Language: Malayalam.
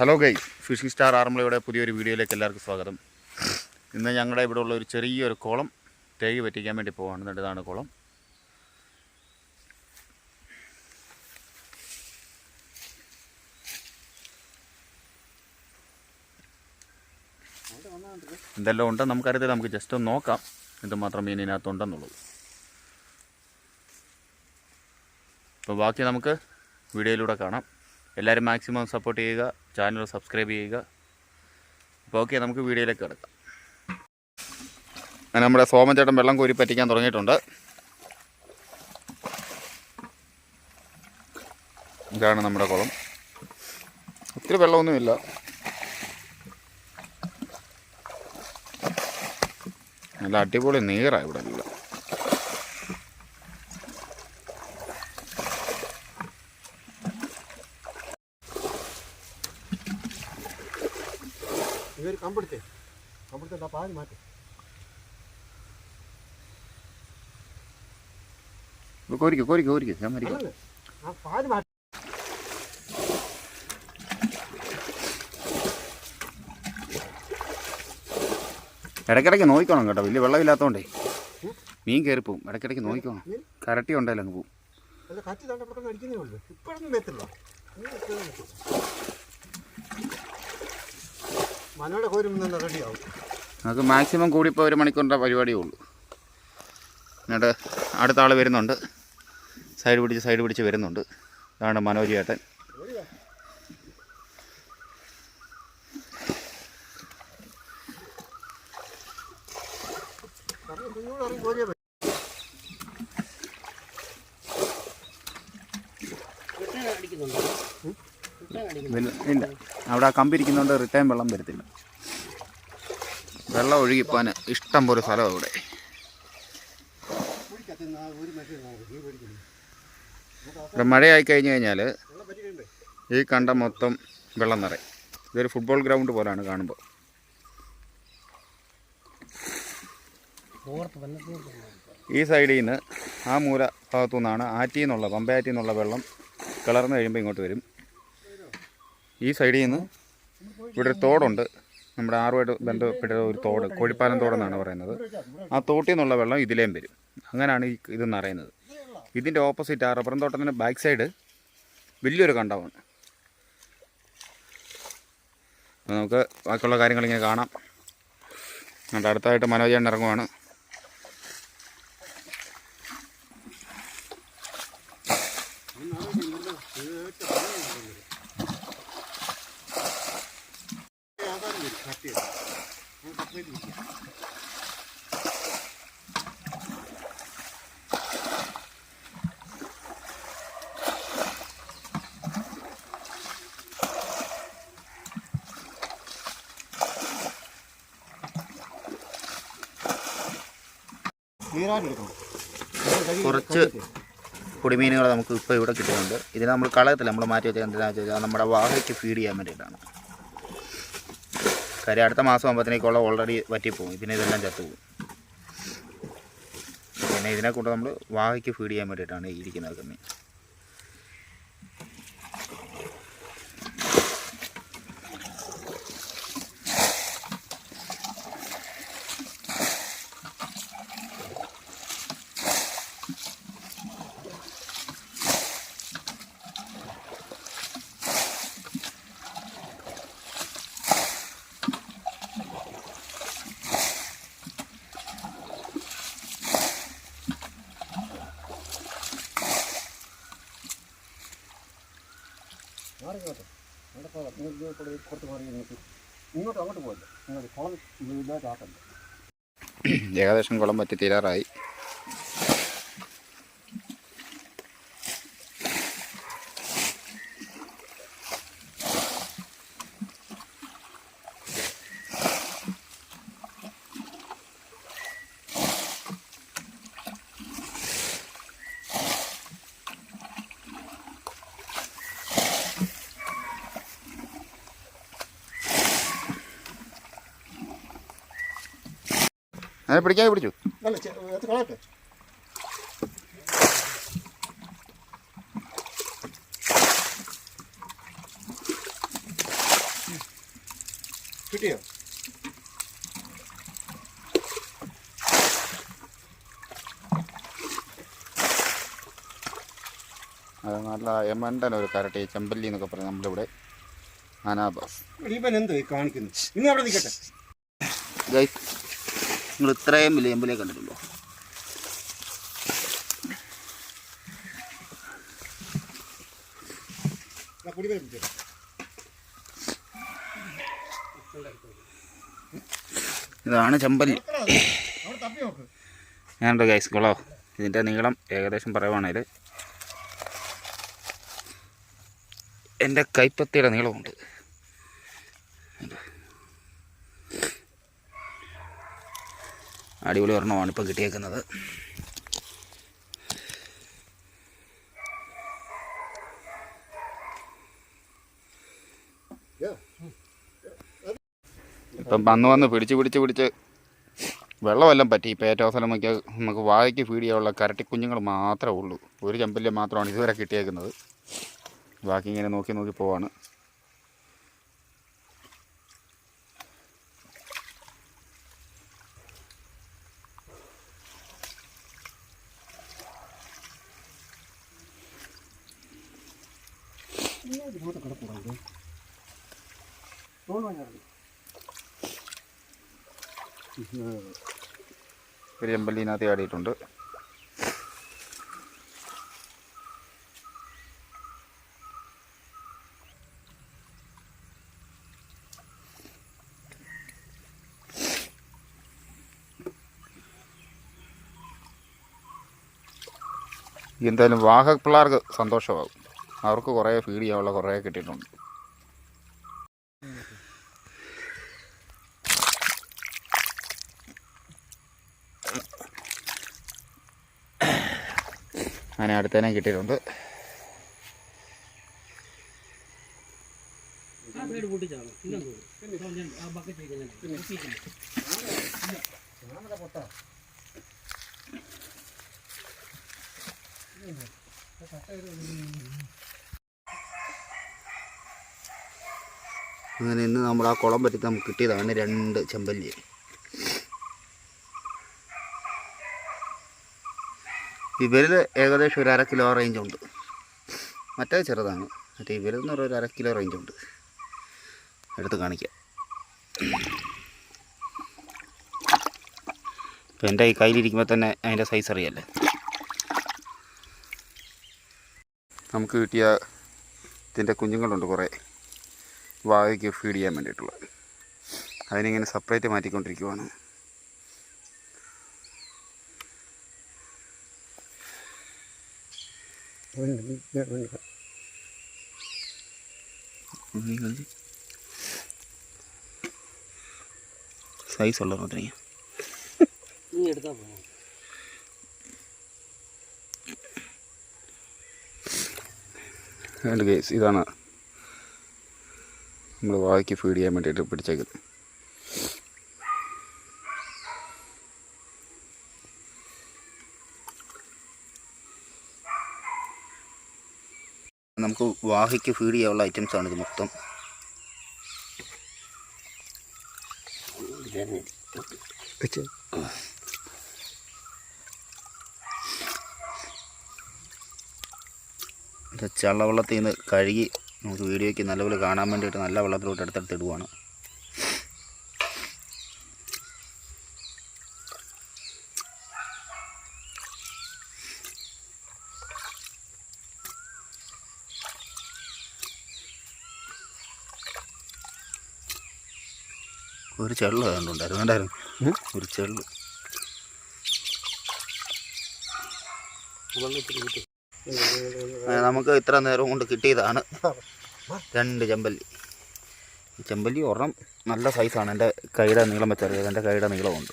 ഹലോ ഗൈ ഫിഷിംഗ് സ്റ്റാർ ആറന്മുളയുടെ പുതിയൊരു വീഡിയോയിലേക്ക് എല്ലാവർക്കും സ്വാഗതം. ഇന്ന് ഞങ്ങളുടെ ഇവിടെ ഉള്ള ഒരു ചെറിയൊരു കുളം തേകി പറ്റിക്കാൻ വേണ്ടി പോവാണ്. എന്നിട്ടതാണ് കുളം. എന്തെല്ലാം ഉണ്ട്? നമുക്കറിയത്തില്ല. നമുക്ക് ജസ്റ്റ് ഒന്ന് നോക്കാം. എന്തുമാത്രം മാത്രം ഇതിനകത്തുണ്ടെന്നുള്ളത് അപ്പോൾ ബാക്കി നമുക്ക് വീഡിയോയിലൂടെ കാണാം. എല്ലാവരും മാക്സിമം സപ്പോർട്ട് ചെയ്യുക ചാനൽ സബ്സ്ക്രൈബ് ചെയ്യുക. അപ്പോൾ ഓക്കെ നമുക്ക് വീഡിയോയിലേക്ക് കിടക്കാം. നമ്മുടെ സോമചേട്ടൻ വെള്ളം കോരി പറ്റിക്കാൻ തുടങ്ങിയിട്ടുണ്ട്. ഇതാണ് നമ്മുടെ കുളം. ഒത്തിരി വെള്ളമൊന്നുമില്ല. നല്ല അടിപൊളി നീറാണ് ഇവിടെ എല്ലാം. ഇവർ കമ്പെടുത്തേ. കമ്പെടുത്തിട്ട് ആ പാൽ മാറ്റി. കോരിക്കോ കോരിക്കോ കോരിക്കോ. ഞാൻ മരിക്കാം. ആ മാറ്റി. ഇടയ്ക്കിടയ്ക്ക് നോക്കിക്കോണം കേട്ടോ. വലിയ വെള്ളമില്ലാത്തതുകൊണ്ടേ മീൻ കയറിപ്പോവും ഇടയ്ക്കിടയ്ക്ക് നോക്കിക്കോണം കരട്ടി ഉണ്ടല്ലോ അങ്ങ് പോവും ഇപ്പോഴൊന്നും മെത്തില്ല നമുക്ക് മാക്സിമം കൂടിപ്പോൾ ഒരു മണിക്കൂറിന്റെ പരിപാടിയേ ഉള്ളൂ. എന്നിട്ട് അടുത്ത ആൾ വരുന്നുണ്ട്. സൈഡ് പിടിച്ച് സൈഡ് പിടിച്ച് വരുന്നുണ്ട്. അതാണ് മനോജ് ഏട്ടൻ. ഇല്ല. അവിടെ ആ കമ്പി ഇരിക്കുന്നതുകൊണ്ട് റിട്ടേൺ വെള്ളം വരത്തില്ല. വെള്ളം ഒഴുകിപ്പോൻ ഇഷ്ടം പോലെ സ്ഥലമാണ് ഇവിടെ ഇവിടെ മഴയായി കഴിഞ്ഞ് കഴിഞ്ഞാൽ ഈ കണ്ട മൊത്തം വെള്ളം നിറയും. ഇതൊരു ഫുട്ബോൾ ഗ്രൗണ്ട് പോലെയാണ് കാണുമ്പോൾ ഈ സൈഡിൽ നിന്ന് ആ മൂല ഭാഗത്തു നിന്നാണ് ആറ്റിന്നുള്ള നിന്നുള്ള വെള്ളം കിളർന്ന് കഴിയുമ്പോൾ ഇങ്ങോട്ട് വരും. ഈ സൈഡിൽ നിന്ന് ഇവിടെ ഒരു തോടുണ്ട്. നമ്മുടെ ആറുമായിട്ട് ബന്ധപ്പെട്ട ഒരു തോട് കോഴിപ്പാലം തോടെന്നാണ് പറയുന്നത്. ആ തോട്ടിൽ നിന്നുള്ള വെള്ളം ഇതിലേയും വരും. അങ്ങനെയാണ് ഈ ഇതെന്ന് അറിയുന്നത്. ഇതിന്റെ ഓപ്പോസിറ്റ് ആ റബ്ബറും തോട്ടത്തിന്റെ ബാക്ക് സൈഡ് വലിയൊരു കണ്ടമാണ്. നമുക്ക് ബാക്കിയുള്ള കാര്യങ്ങൾ ഇങ്ങനെ കാണാം. എന്നിട്ട് അടുത്തായിട്ട് മനോജൻ ഇറങ്ങുവാണ്. കട്ട് ചെയ്ത് വിൽക്കാം നീരാട്ടെടുക്കണം കുറച്ച് പൊടിമീനുകൾ നമുക്ക് ഇപ്പോൾ ഇവിടെ കിട്ടുന്നുണ്ട്. ഇതിനെ നമ്മൾ കളയത്തില്ല നമ്മൾ മാറ്റി വെച്ചാൽ എന്തിനാണെന്ന് വെച്ചാൽ നമ്മുടെ വാഹയ്ക്ക് ഫീഡ് ചെയ്യാൻ വേണ്ടിയിട്ടാണ്. കാര്യം അടുത്ത മാസം ആകുമ്പോഴത്തേക്കുള്ള ഓൾറെഡി വറ്റിപ്പോകും പിന്നെ ഇതെല്ലാം ചത്തുപോകും പിന്നെ ഇതിനെ കൊണ്ട് നമ്മൾ വാഹയ്ക്ക് ഫീഡ് ചെയ്യാൻ വേണ്ടിയിട്ടാണ് ഇരിക്കുന്നത് മീൻ മാറിക്കോട്ടെ അവിടെ പോകാം. നിങ്ങൾ ഇങ്ങോട്ട് കൂടെ മാറി ഇങ്ങോട്ട് ഇങ്ങോട്ട് അങ്ങോട്ട് പോകല്ലേ? നിങ്ങൾ കുളം ഇതായിട്ട് ആക്കണ്ട ഏകദേശം കുളം പറ്റി തീരാറായി. അങ്ങനെ പിടിക്കാതെ പിടിച്ചു. അത് കളയട്ടെ. കിട്ടിയോ? അത് നല്ല എമണ്ടൻ ഒരു കരട്ടി ചെമ്പല്ലി എന്നൊക്കെ പറയും നമ്മളിവിടെ. അനാബാസ്. ഇവൻ എന്തോ കാണിക്കുന്നു ഇനി അവിടെ നിൽക്കട്ടെ. നിങ്ങൾ ഇത്രയും വലിയ അമ്പലേ കണ്ടിട്ടുള്ളൂ ഇതാണ് ചമ്പല്ലി. ഞാനുണ്ട് ഗൈസ് കൊളോ ഇതിന്റെ നീളം ഏകദേശം പറയുവാണേൽ എന്റെ കൈപ്പത്തിയുടെ നീളമുണ്ട്. അടിപൊളി ഒരെണ്ണമാണ് ഇപ്പോൾ കിട്ടിയേക്കുന്നത്. ഇപ്പം വന്ന് വന്ന് പിടിച്ച് പിടിച്ച് പിടിച്ച് വെള്ളമെല്ലാം പറ്റി. ഇപ്പോൾ ഏറ്റവും അവസരം നോക്കിയാൽ നമുക്ക് വാഴയ്ക്ക് ഫീഡ് ചെയ്യാനുള്ള കരട്ടി കുഞ്ഞുങ്ങൾ മാത്രമേ ഉള്ളൂ. ഒരു ചെമ്പല്യം മാത്രമാണ് ഇതുവരെ കിട്ടിയേക്കുന്നത്. ബാക്കി ഇങ്ങനെ നോക്കി നോക്കി പോവാണ്. ഇങ്ങോട്ട് കിടപ്പുണ്ടോ തോന്നു വാങ്ങിയായിരുന്നു ഒരു ചെമ്പല്ലിനകത്ത് ചാടിയിട്ടുണ്ട്. എന്തായാലും വാഹ പിള്ളേർക്ക് സന്തോഷമാകും. അവർക്ക് കുറേ ഫീഡ് ചെയ്യാനുള്ള കുറേ കിട്ടിയിട്ടുണ്ട് അങ്ങനെ അടുത്തേനെ കിട്ടിയിട്ടുണ്ട് ആ അങ്ങനെ ഇന്ന് നമ്മൾ ആ കുളം പറ്റി നമുക്ക് കിട്ടിയതാണ് രണ്ട് ചെമ്പല്ലി. ഇവരിൽ ഏകദേശം ഒരു അര കിലോ റേഞ്ച് ഉണ്ട്. മറ്റേ ചെറുതാണ്. മറ്റേ ഇവരിൽ നിന്ന് ഒരു അര കിലോ റേഞ്ച് ഉണ്ട്. എടുത്ത് കാണിക്കാം. ഇപ്പം എന്റെ ഈ കയ്യിലിരിക്കുമ്പോൾ തന്നെ അതിന്റെ സൈസ് അറിയാല്ലേ? നമുക്ക് കിട്ടിയ ഇതിന്റെ കുഞ്ഞുങ്ങളുണ്ട് കുറേ. വാഴയ്ക്ക് ഫീഡ് ചെയ്യാൻ വേണ്ടിയിട്ടുള്ളത്. അതിനിങ്ങനെ സെപ്പറേറ്റ് മാറ്റിക്കൊണ്ടിരിക്കുവാണ്. സൈസ് ഉള്ള മാത്രമേ. നീ എടുത്താൽ പോകാം രണ്ട് കേസ് ഇതാണ് നമ്മൾ വാഴയ്ക്ക് ഫീഡ് ചെയ്യാൻ വേണ്ടിയിട്ട് പിടിച്ചേക്കുന്നത് നമുക്ക് വാഹയ്ക്ക് ഫീഡ് ചെയ്യാനുള്ള ഐറ്റംസ് ആണ് ഇത് മൊത്തം. ചള്ളവെള്ളത്തിൽ നിന്ന് കഴുകി നമുക്ക് വീഡിയോയ്ക്ക് നല്ലപോലെ കാണാൻ വേണ്ടിയിട്ട് നല്ല വെള്ളത്തിലോട്ട് അടുത്തടുത്ത് ഇടുവാണ്. ഒരു ചെള്ള് കണ്ടുണ്ടായിരുന്നു വേണ്ടായിരുന്നു ഒരു ചെള്ള്. നമുക്ക് ഇത്ര നേരം കൊണ്ട് കിട്ടിയതാണ്. രണ്ട് ചെമ്പല്ലി. ചെമ്പല്ലി ഒരെണ്ണം നല്ല സൈസാണ് എന്റെ കൈയുടെ നീളം വെച്ചറിയാം. എന്റെ കൈയുടെ നീളമുണ്ട്.